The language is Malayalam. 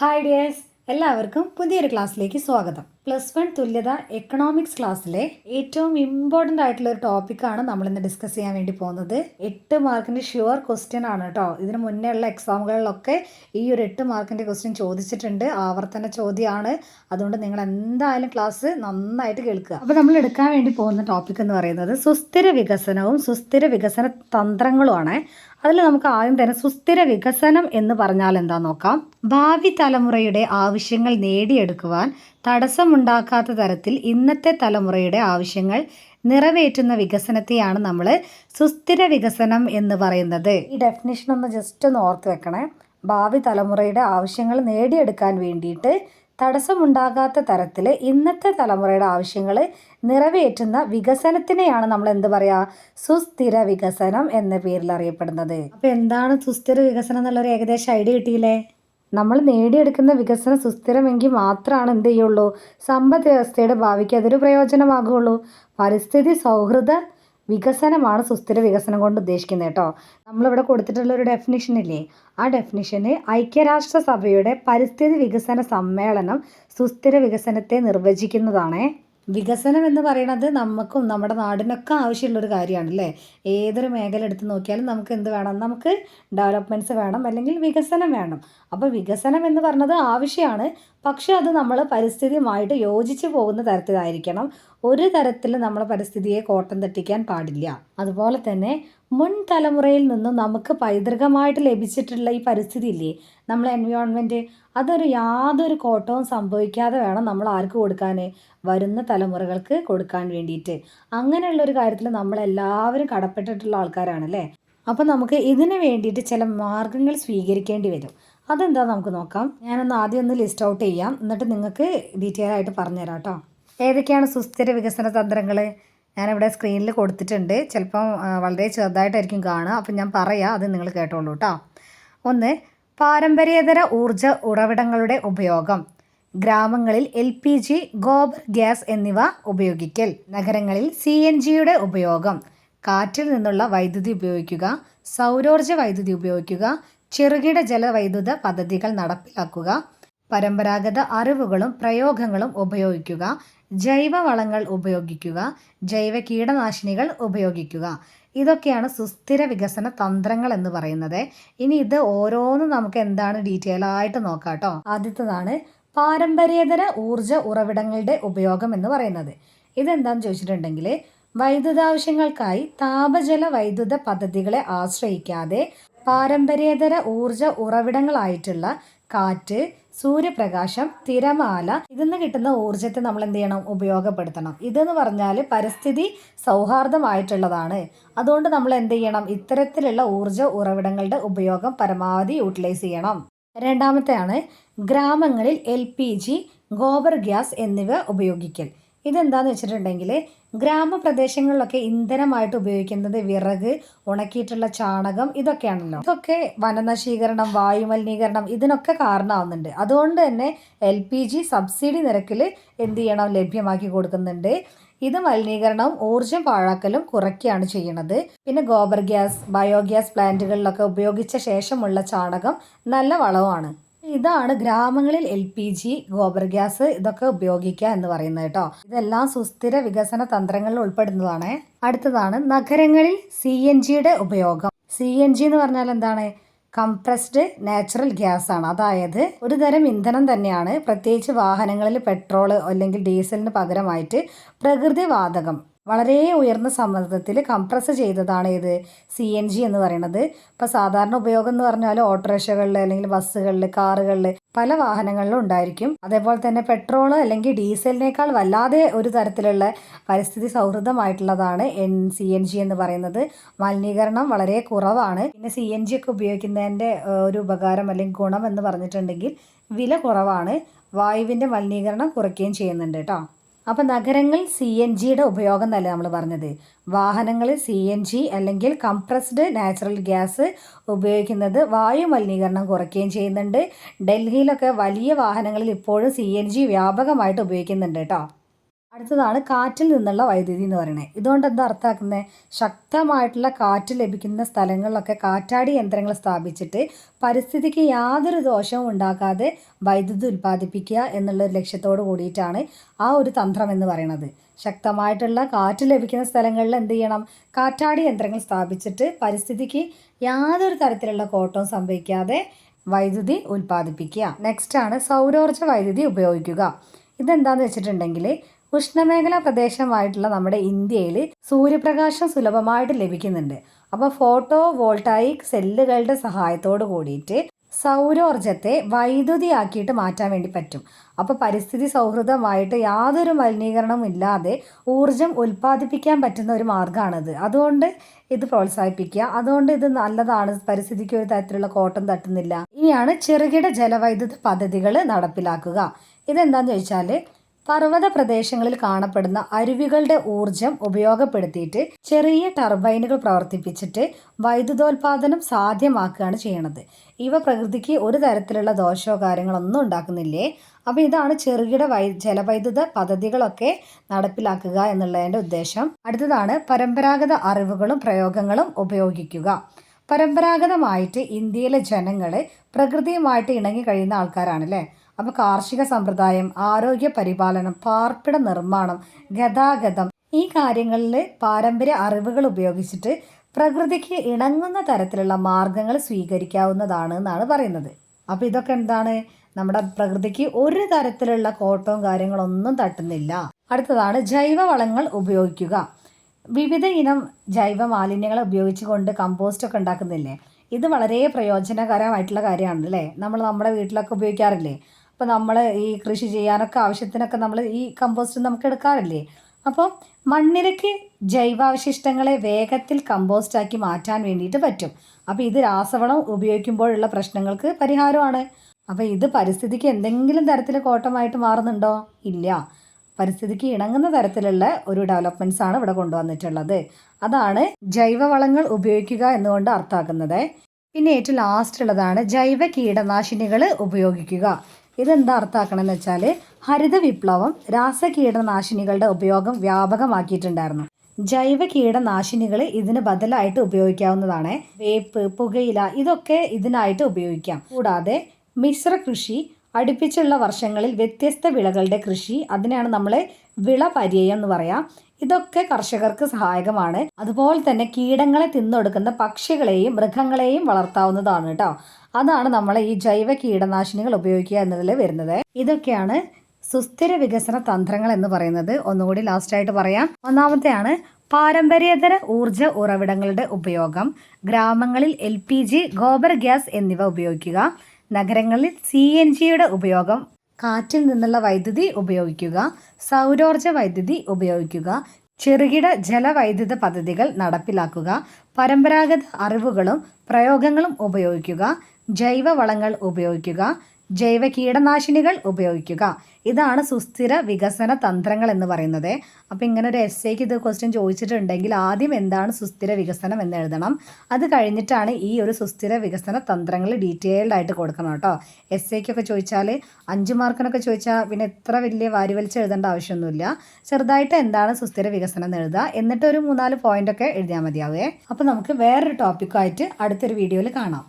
ഹായ് ഡിയേഴ്സ് എല്ലാവർക്കും പുതിയൊരു ക്ലാസ്സിലേക്ക് സ്വാഗതം. പ്ലസ് വൺ തുല്യത എക്കണോമിക്സ് ക്ലാസ്സിലെ ഏറ്റവും ഇമ്പോർട്ടന്റ് ആയിട്ടുള്ള ഒരു ടോപ്പിക്കാണ് നമ്മൾ ഇന്ന് ഡിസ്കസ് ചെയ്യാൻ വേണ്ടി പോകുന്നത്. എട്ട് മാർക്കിന്റെ ഷുവർ ക്വസ്റ്റ്യൻ ആണ് കേട്ടോ ഇതിന് മുന്നേ ഉള്ള എക്സാമുകളിലൊക്കെ ഈ ഒരു എട്ട് മാർക്കിന്റെ ക്വസ്റ്റ്യൻ ചോദിച്ചിട്ടുണ്ട്. ആവർത്തന ചോദ്യമാണ് അതുകൊണ്ട് നിങ്ങൾ എന്തായാലും ക്ലാസ് നന്നായിട്ട് കേൾക്കുക. അപ്പോൾ നമ്മൾ എടുക്കാൻ വേണ്ടി പോകുന്ന ടോപ്പിക് എന്ന് പറയുന്നത് സുസ്ഥിര വികസനവും സുസ്ഥിര വികസന തന്ത്രങ്ങളുമാണ്. അതിൽ നമുക്ക് ആദ്യം തന്നെ സുസ്ഥിര വികസനം എന്ന് പറഞ്ഞാൽ എന്താ നോക്കാം? ഭാവി തലമുറയുടെ ആവശ്യങ്ങൾ നേടിയെടുക്കുവാൻ തടസ്സമുണ്ടാക്കാത്ത തരത്തിൽ ഇന്നത്തെ തലമുറയുടെ ആവശ്യങ്ങൾ നിറവേറ്റുന്ന വികസനത്തെയാണ് നമ്മൾ സുസ്ഥിര വികസനം എന്ന് പറയുന്നത്. ഈ ഡെഫിനേഷൻ ഒന്ന് ജസ്റ്റ് ഒന്ന് ഓർത്ത് വെക്കണേ. ഭാവി തലമുറയുടെ ആവശ്യങ്ങൾ നേടിയെടുക്കാൻ വേണ്ടിയിട്ട് തടസ്സമുണ്ടാകാത്ത തരത്തിൽ ഇന്നത്തെ തലമുറയുടെ ആവശ്യങ്ങൾ നിറവേറ്റുന്ന വികസനത്തിനെയാണ് നമ്മൾ എന്ത് പറയുക സുസ്ഥിര വികസനം എന്ന പേരിൽ അറിയപ്പെടുന്നത്. അപ്പോൾ എന്താണ് സുസ്ഥിര വികസനം എന്നുള്ളൊരു ഏകദേശം ഐഡിയ കിട്ടിയില്ലേ? നമ്മൾ നേടിയെടുക്കുന്ന വികസന സുസ്ഥിരമെങ്കിൽ മാത്രമാണ് എന്ത് ചെയ്യുള്ളൂ? സമ്പദ് വ്യവസ്ഥയുടെ ഭാവിക്ക് അതൊരു പ്രയോജനമാകുള്ളൂ. പരിസ്ഥിതി സൗഹൃദ വികസനമാണ് സുസ്ഥിര വികസനം കൊണ്ട് ഉദ്ദേശിക്കുന്നത് കേട്ടോ. നമ്മളിവിടെ കൊടുത്തിട്ടുള്ള ഒരു ഡെഫിനിഷൻ ഇല്ലേ? ആ ഡെഫിനിഷന് ഐക്യരാഷ്ട്ര സഭയുടെ പരിസ്ഥിതി വികസന സമ്മേളനം സുസ്ഥിര വികസനത്തെ നിർവചിക്കുന്നതാണേ. വികസനം എന്ന് പറയുന്നത് നമുക്കും നമ്മുടെ നാടിനൊക്കെ ആവശ്യമുള്ളൊരു കാര്യമാണ് അല്ലേ ഏതൊരു മേഖല എടുത്ത് നോക്കിയാലും നമുക്ക് എന്ത് വേണം? നമുക്ക് ഡെവലപ്മെന്റ്സ് വേണം അല്ലെങ്കിൽ വികസനം വേണം. അപ്പോൾ വികസനം എന്ന് പറഞ്ഞത് ആവശ്യമാണ്. പക്ഷെ അത് നമ്മൾ പരിസ്ഥിതിയുമായിട്ട് യോജിച്ച് പോകുന്ന തരത്തിലായിരിക്കണം. ഒരു തരത്തിൽ നമ്മൾ പരിസ്ഥിതിയെ കോട്ടം തട്ടിക്കാൻ പാടില്ല. അതുപോലെ തന്നെ മുൻ തലമുറയിൽ നിന്നും നമുക്ക് പൈതൃകമായിട്ട് ലഭിച്ചിട്ടുള്ള ഈ പരിസ്ഥിതി ഇല്ലേ നമ്മളെ എൻവയോൺമെന്റ് അതൊരു യാതൊരു കോട്ടവും സംഭവിക്കാതെ വേണം നമ്മൾ ആർക്ക് കൊടുക്കാൻ വരുന്ന തലമുറകൾക്ക് കൊടുക്കാൻ വേണ്ടിയിട്ട്. അങ്ങനെയുള്ളൊരു കാര്യത്തിൽ നമ്മളെല്ലാവരും കടപ്പെട്ടിട്ടുള്ള ആൾക്കാരാണല്ലേ അപ്പോൾ നമുക്ക് ഇതിന് വേണ്ടിയിട്ട് ചില മാർഗങ്ങൾ സ്വീകരിക്കേണ്ടി വരും. അതെന്താ നമുക്ക് നോക്കാം. ഞാനൊന്ന് ആദ്യം ഒന്ന് ലിസ്റ്റ് ഔട്ട് ചെയ്യാം. എന്നിട്ട് നിങ്ങൾക്ക് ഡീറ്റെയിൽ ആയിട്ട് പറഞ്ഞുതരാം കേട്ടോ ഏതൊക്കെയാണ് സുസ്ഥിര വികസന തന്ത്രങ്ങൾ ഞാനിവിടെ സ്ക്രീനിൽ കൊടുത്തിട്ടുണ്ട്. ചിലപ്പം വളരെ ചെറുതായിട്ടായിരിക്കും കാണുക. അപ്പം ഞാൻ പറയാം അത് നിങ്ങൾ കേട്ടോളൂ കേട്ടോ ഒന്ന് പാരമ്പര്യേതര ഊർജ ഉറവിടങ്ങളുടെ ഉപയോഗം. ഗ്രാമങ്ങളിൽ L P G gobar gas എന്നിവ ഉപയോഗിക്കൽ. നഗരങ്ങളിൽ സി എൻ ജിയുടെ ഉപയോഗം. കാറ്റിൽ നിന്നുള്ള വൈദ്യുതി ഉപയോഗിക്കുക. സൗരോർജ വൈദ്യുതി ഉപയോഗിക്കുക. ചെറുകിട ജലവൈദ്യുത പദ്ധതികൾ നടപ്പിലാക്കുക പരമ്പരാഗത അറിവുകളും പ്രയോഗങ്ങളും ഉപയോഗിക്കുക ജൈവവളങ്ങൾ ഉപയോഗിക്കുക ജൈവ കീടനാശിനികൾ ഉപയോഗിക്കുക. ഇതൊക്കെയാണ് സുസ്ഥിര വികസന തന്ത്രങ്ങൾ എന്ന് പറയുന്നത്. ഇനി ഇത് ഓരോന്നും നമുക്ക് എന്താണ് ഡീറ്റെയിൽ ആയിട്ട് നോക്കാം കേട്ടോ. ആദ്യത്തേതാണ് പാരമ്പര്യേതര ഊർജ ഉറവിടങ്ങളുടെ ഉപയോഗം എന്ന് പറയുന്നത്. ഇതെന്താണെന്ന് ചോദിച്ചിട്ടുണ്ടെങ്കിൽ വൈദ്യുതാവശ്യങ്ങൾക്കായി താപജല വൈദ്യുത പദ്ധതികളെ ആശ്രയിക്കാതെ പാരമ്പര്യേതര ഊർജ ഉറവിടങ്ങളായിട്ടുള്ള കാറ്റ് സൂര്യപ്രകാശം തിരമാല ഇതിൽ നിന്ന് കിട്ടുന്ന ഊർജത്തെ നമ്മൾ എന്ത് ചെയ്യണം? ഉപയോഗപ്പെടുത്തണം. ഇതെന്ന് പറഞ്ഞാൽ പരിസ്ഥിതി സൗഹാർദ്ദമായിട്ടുള്ളതാണ്. അതുകൊണ്ട് നമ്മൾ എന്ത് ചെയ്യണം? ഇത്തരത്തിലുള്ള ഊർജ ഉറവിടങ്ങളുടെ ഉപയോഗം പരമാവധി യൂട്ടിലൈസ് ചെയ്യണം. രണ്ടാമത്തെയാണ് ഗ്രാമങ്ങളിൽ L P G gobar gas എന്നിവ ഉപയോഗിക്കൽ. ഇതെന്താന്ന് വെച്ചിട്ടുണ്ടെങ്കിൽ ഗ്രാമപ്രദേശങ്ങളിലൊക്കെ ഇന്ധനമായിട്ട് ഉപയോഗിക്കുന്നത് വിറക് ഉണക്കിയിട്ടുള്ള ചാണകം ഇതൊക്കെയാണല്ലോ. ഇതൊക്കെ വനനശീകരണം വായുമലിനീകരണം ഇതിനൊക്കെ കാരണമാവുന്നുണ്ട്. അതുകൊണ്ട് തന്നെ എൽ പി ജി സബ്സിഡി നിരക്കിൽ എന്ത് ചെയ്യണം? ലഭ്യമാക്കി കൊടുക്കുന്നുണ്ട്. ഇത് മലിനീകരണവും ഊർജം പാഴാക്കലും കുറയ്ക്കുകയാണ് ചെയ്യുന്നത്. പിന്നെ ഗോബർ ഗ്യാസ് ബയോഗ്യാസ് പ്ലാന്റുകളിലൊക്കെ ഉപയോഗിച്ച ശേഷമുള്ള ചാണകം നല്ല വളവുമാണ്. ഇതാണ് ഗ്രാമങ്ങളിൽ L P G gobar gas ഇതൊക്കെ ഉപയോഗിക്കുക എന്ന് പറയുന്നത് കേട്ടോ. ഇതെല്ലാം സുസ്ഥിര വികസന തന്ത്രങ്ങളിൽ ഉൾപ്പെടുന്നതാണ്. അടുത്തതാണ് നഗരങ്ങളിൽ സി എൻ ജിയുടെ ഉപയോഗം. സി എൻ ജി എന്ന് പറഞ്ഞാൽ എന്താണ്? കംപ്രസ്ഡ് നാച്ചുറൽ ഗ്യാസ് ആണ് അതായത് ഒരു തരം ഇന്ധനം തന്നെയാണ്. പ്രത്യേകിച്ച് വാഹനങ്ങളിൽ പെട്രോൾ അല്ലെങ്കിൽ ഡീസലിന് പകരമായിട്ട് പ്രകൃതി വാതകം വളരെ ഉയർന്ന സമ്മർദ്ദത്തിൽ കംപ്രസ് ചെയ്തതാണ് ഇത് സി എൻ ജി എന്ന് പറയുന്നത്. ഇപ്പോൾ സാധാരണ ഉപയോഗം എന്ന് പറഞ്ഞാൽ ഓട്ടോറിക്ഷകളിൽ അല്ലെങ്കിൽ ബസ്സുകളിൽ കാറുകളിൽ പല വാഹനങ്ങളിലും ഉണ്ടായിരിക്കും. അതേപോലെ തന്നെ പെട്രോൾ അല്ലെങ്കിൽ ഡീസലിനേക്കാൾ വല്ലാതെ ഒരു തരത്തിലുള്ള പരിസ്ഥിതി സൗഹൃദമായിട്ടുള്ളതാണ് എൻ സി എൻ ജി എന്ന് പറയുന്നത്. മലിനീകരണം വളരെ കുറവാണ്. പിന്നെ സി എൻ ജി ഒക്കെ ഉപയോഗിക്കുന്നതിന്റെ ഒരു ഉപകാരം അല്ലെങ്കിൽ ഗുണം എന്ന് പറഞ്ഞിട്ടുണ്ടെങ്കിൽ വില കുറവാണ്. വായുവിന്റെ മലിനീകരണം കുറയ്ക്കുകയും ചെയ്യുന്നുണ്ട് കേട്ടോ. അപ്പോൾ നഗരങ്ങൾ സി എൻ ജിയുടെ ഉപയോഗം എന്നല്ലേ നമ്മൾ പറഞ്ഞത്? വാഹനങ്ങൾ സി എൻ ജി അല്ലെങ്കിൽ കംപ്രസ്ഡ് നാച്ചുറൽ ഗ്യാസ് ഉപയോഗിക്കുന്നത് വായു മലിനീകരണം കുറയ്ക്കുകയും ചെയ്യുന്നുണ്ട്. ഡൽഹിയിലൊക്കെ വലിയ വാഹനങ്ങളിൽ ഇപ്പോഴും സി എൻ ജി വ്യാപകമായിട്ട് ഉപയോഗിക്കുന്നുണ്ട് കേട്ടോ. അടുത്തതാണ് കാറ്റിൽ നിന്നുള്ള വൈദ്യുതി എന്ന് പറയുന്നത്. ഇതുകൊണ്ട് എന്താ അർത്ഥമാക്കുന്നത്? ശക്തമായിട്ടുള്ള കാറ്റ് ലഭിക്കുന്ന സ്ഥലങ്ങളിലൊക്കെ കാറ്റാടി യന്ത്രങ്ങൾ സ്ഥാപിച്ചിട്ട് പരിസ്ഥിതിക്ക് യാതൊരു ദോഷവും ഉണ്ടാക്കാതെ വൈദ്യുതി ഉൽപ്പാദിപ്പിക്കുക എന്നുള്ള ഒരു ലക്ഷ്യത്തോട് കൂടിയിട്ടാണ് ആ ഒരു തന്ത്രം എന്ന് പറയുന്നത്. ശക്തമായിട്ടുള്ള കാറ്റ് ലഭിക്കുന്ന സ്ഥലങ്ങളിൽ എന്ത് ചെയ്യണം? കാറ്റാടി യന്ത്രങ്ങൾ സ്ഥാപിച്ചിട്ട് പരിസ്ഥിതിക്ക് യാതൊരു തരത്തിലുള്ള കോട്ടവും സംഭവിക്കാതെ വൈദ്യുതി ഉൽപ്പാദിപ്പിക്കുക. നെക്സ്റ്റ് ആണ് സൗരോർജ വൈദ്യുതി ഉപയോഗിക്കുക. ഇതെന്താന്ന് വെച്ചിട്ടുണ്ടെങ്കിൽ ഉഷ്ണമേഖലാ പ്രദേശമായിട്ടുള്ള നമ്മുടെ ഇന്ത്യയിൽ സൂര്യപ്രകാശം സുലഭമായിട്ട് ലഭിക്കുന്നുണ്ട്. അപ്പോൾ ഫോട്ടോ വോൾട്ടായിക് സെല്ലുകളുടെ സഹായത്തോട് കൂടിയിട്ട് സൗരോർജത്തെ വൈദ്യുതിയാക്കിയിട്ട് മാറ്റാൻ വേണ്ടി പറ്റും. അപ്പോൾ പരിസ്ഥിതി സൗഹൃദമായിട്ട് യാതൊരു മലിനീകരണവും ഇല്ലാതെ ഊർജം ഉൽപ്പാദിപ്പിക്കാൻ പറ്റുന്ന ഒരു മാർഗമാണിത്. അതുകൊണ്ട് ഇത് പ്രോത്സാഹിപ്പിക്കുക. അതുകൊണ്ട് ഇത് നല്ലതാണ്. പരിസ്ഥിതിക്ക് ഒരു തരത്തിലുള്ള കോട്ടം തട്ടുന്നില്ല. ഇനിയാണ് ചെറുകിട ജലവൈദ്യുത പദ്ധതികൾ നടപ്പിലാക്കുക. ഇതെന്താണെന്ന് ചോദിച്ചാൽ പർവത പ്രദേശങ്ങളിൽ കാണപ്പെടുന്ന അരുവികളുടെ ഊർജം ഉപയോഗപ്പെടുത്തിയിട്ട് ചെറിയ ടർബൈനുകൾ പ്രവർത്തിപ്പിച്ചിട്ട് വൈദ്യുതോൽപാദനം സാധ്യമാക്കുകയാണ് ചെയ്യണത്. ഇവ പ്രകൃതിക്ക് ഒരു തരത്തിലുള്ള ദോഷമോ കാര്യങ്ങളൊന്നും ഉണ്ടാക്കുന്നില്ലേ? അപ്പോൾ ഇതാണ് ചെറുകിട വൈ ജലവൈദ്യുത പദ്ധതികളൊക്കെ നടപ്പിലാക്കുക എന്നുള്ളതിന്റെ ഉദ്ദേശം. അടുത്തതാണ് പരമ്പരാഗത അറിവുകളും പ്രയോഗങ്ങളും ഉപയോഗിക്കുക. പരമ്പരാഗതമായിട്ട് ഇന്ത്യയിലെ ജനങ്ങൾ പ്രകൃതിയുമായിട്ട് ഇണങ്ങി കഴിയുന്ന ആൾക്കാരാണ് അല്ലേ? അപ്പോൾ കാർഷിക സമ്പ്രദായം ആരോഗ്യ പരിപാലനം പാർപ്പിട നിർമ്മാണം ഗതാഗതം ഈ കാര്യങ്ങളിൽ പാരമ്പര്യ അറിവുകൾ ഉപയോഗിച്ചിട്ട് പ്രകൃതിക്ക് ഇണങ്ങുന്ന തരത്തിലുള്ള മാർഗങ്ങൾ സ്വീകരിക്കാവുന്നതാണ് എന്നാണ് പറയുന്നത്. അപ്പോൾ ഇതൊക്കെ എന്താണ്? നമ്മുടെ പ്രകൃതിക്ക് ഒരു തരത്തിലുള്ള കോട്ടവും കാര്യങ്ങളൊന്നും തട്ടുന്നില്ല. അടുത്തതാണ് ജൈവവളങ്ങൾ ഉപയോഗിക്കുക. വിവിധ ഇനം ജൈവ മാലിന്യങ്ങൾ ഉപയോഗിച്ചുകൊണ്ട് കമ്പോസ്റ്റ് ഒക്കെ ഉണ്ടാക്കുന്നില്ലേ? ഇത് വളരെ പ്രയോജനകരമായിട്ടുള്ള കാര്യമാണ് അല്ലേ നമ്മൾ നമ്മുടെ വീട്ടിലൊക്കെ ഉപയോഗിക്കാറില്ലേ? അപ്പോൾ നമ്മൾ ഈ കൃഷി ചെയ്യാനൊക്കെ ആവശ്യത്തിനൊക്കെ നമ്മൾ ഈ കമ്പോസ്റ്റ് നമുക്ക് എടുക്കാറില്ലേ? അപ്പോൾ മണ്ണിരയ്ക്ക് ജൈവാവശിഷ്ടങ്ങളെ വേഗത്തിൽ കമ്പോസ്റ്റാക്കി മാറ്റാൻ വേണ്ടിയിട്ട് പറ്റും. അപ്പോൾ ഇത് രാസവളം ഉപയോഗിക്കുമ്പോഴുള്ള പ്രശ്നങ്ങൾക്ക് പരിഹാരമാണ്. അപ്പോൾ ഇത് പരിസ്ഥിതിക്ക് എന്തെങ്കിലും തരത്തിൽ കോട്ടമായിട്ട് മാറുന്നുണ്ടോ? ഇല്ല. പരിസ്ഥിതിക്ക് ഇണങ്ങുന്ന തരത്തിലുള്ള ഒരു ഡെവലപ്മെന്റ്സ് ആണ് ഇവിടെ കൊണ്ടുവന്നിട്ടുള്ളത്. അതാണ് ജൈവവളങ്ങൾ ഉപയോഗിക്കുക എന്നുകൊണ്ട് അർത്ഥാക്കുന്നത് പിന്നെ ഏറ്റവും ലാസ്റ്റ് ഉള്ളതാണ് ജൈവ കീടനാശിനികൾ ഉപയോഗിക്കുക. ഇതെന്താ അർത്ഥമാക്കണമെന്ന് വെച്ചാൽ ഹരിത വിപ്ലവം രാസ കീടനാശിനികളുടെ ഉപയോഗം വ്യാപകമാക്കിയിട്ടുണ്ടായിരുന്നു. ജൈവ കീടനാശിനികൾ ഇതിന് ബദലായിട്ട് ഉപയോഗിക്കാവുന്നതാണ്. വേപ്പ് പുകയില ഇതൊക്കെ ഇതിനായിട്ട് ഉപയോഗിക്കാം. കൂടാതെ മിശ്ര കൃഷി അടുപ്പിച്ചുള്ള വർഷങ്ങളിൽ വ്യത്യസ്ത വിളകളുടെ കൃഷി അതിനാണ് നമ്മൾ വിള പര്യയം എന്ന് പറയാം. ഇതൊക്കെ കർഷകർക്ക് സഹായകമാണ്. അതുപോലെ തന്നെ കീടങ്ങളെ തിന്നൊടുക്കുന്ന പക്ഷികളെയും മൃഗങ്ങളെയും വളർത്താവുന്നതാണ് കേട്ടോ. അതാണ് നമ്മൾ ഈ ജൈവ കീടനാശിനികൾ ഉപയോഗിക്കുക എന്നതിൽ വരുന്നത്. ഇതൊക്കെയാണ് സുസ്ഥിര വികസന തന്ത്രങ്ങൾ എന്ന് പറയുന്നത്. ഒന്നുകൂടി ലാസ്റ്റായിട്ട് പറയാം. ഒന്നാമത്തെയാണ് പാരമ്പര്യേതര ഊർജ ഉറവിടങ്ങളുടെ ഉപയോഗം. ഗ്രാമങ്ങളിൽ L P G gobar gas എന്നിവ ഉപയോഗിക്കുക. നഗരങ്ങളിൽ സി എൻ ജിയുടെ ഉപയോഗം. കാറ്റിൽ നിന്നുള്ള വൈദ്യുതി ഉപയോഗിക്കുക. സൗരോർജ വൈദ്യുതി ഉപയോഗിക്കുക. ചെറുകിട ജലവൈദ്യുത പദ്ധതികൾ നടപ്പിലാക്കുക. പരമ്പരാഗത അറിവുകളും പ്രയോഗങ്ങളും ഉപയോഗിക്കുക. ജൈവവളങ്ങൾ ഉപയോഗിക്കുക ജൈവ കീടനാശിനികൾ ഉപയോഗിക്കുക. ഇതാണ് സുസ്ഥിര വികസന തന്ത്രങ്ങൾ എന്ന് പറയുന്നത്. അപ്പോൾ ഇങ്ങനെ ഒരു എസ് എക്ക് ഇത് ക്വസ്റ്റ്യൻ ചോദിച്ചിട്ടുണ്ടെങ്കിൽ ആദ്യം എന്താണ് സുസ്ഥിര വികസനം എന്ന് എഴുതണം. അത് കഴിഞ്ഞിട്ടാണ് ഈ ഒരു സുസ്ഥിര വികസന തന്ത്രങ്ങൾ ഡീറ്റെയിൽഡ് ആയിട്ട് കൊടുക്കണം കേട്ടോ. എസ് എക്കൊക്കെ ചോദിച്ചാൽ അഞ്ച് മാർക്കിനൊക്കെ ചോദിച്ചാൽ പിന്നെ എത്ര വലിയ വാരി വലിച്ച് എഴുതേണ്ട ആവശ്യമൊന്നുമില്ല. ചെറുതായിട്ട് എന്താണ് സുസ്ഥിര വികസനം എന്ന് എഴുതുക. എന്നിട്ട് ഒരു മൂന്നാൽ പോയിന്റ് ഒക്കെ എഴുതിയാൽ മതിയാവേ. അപ്പോൾ നമുക്ക് വേറൊരു ടോപ്പിക്കായിട്ട് അടുത്തൊരു വീഡിയോയിൽ കാണാം.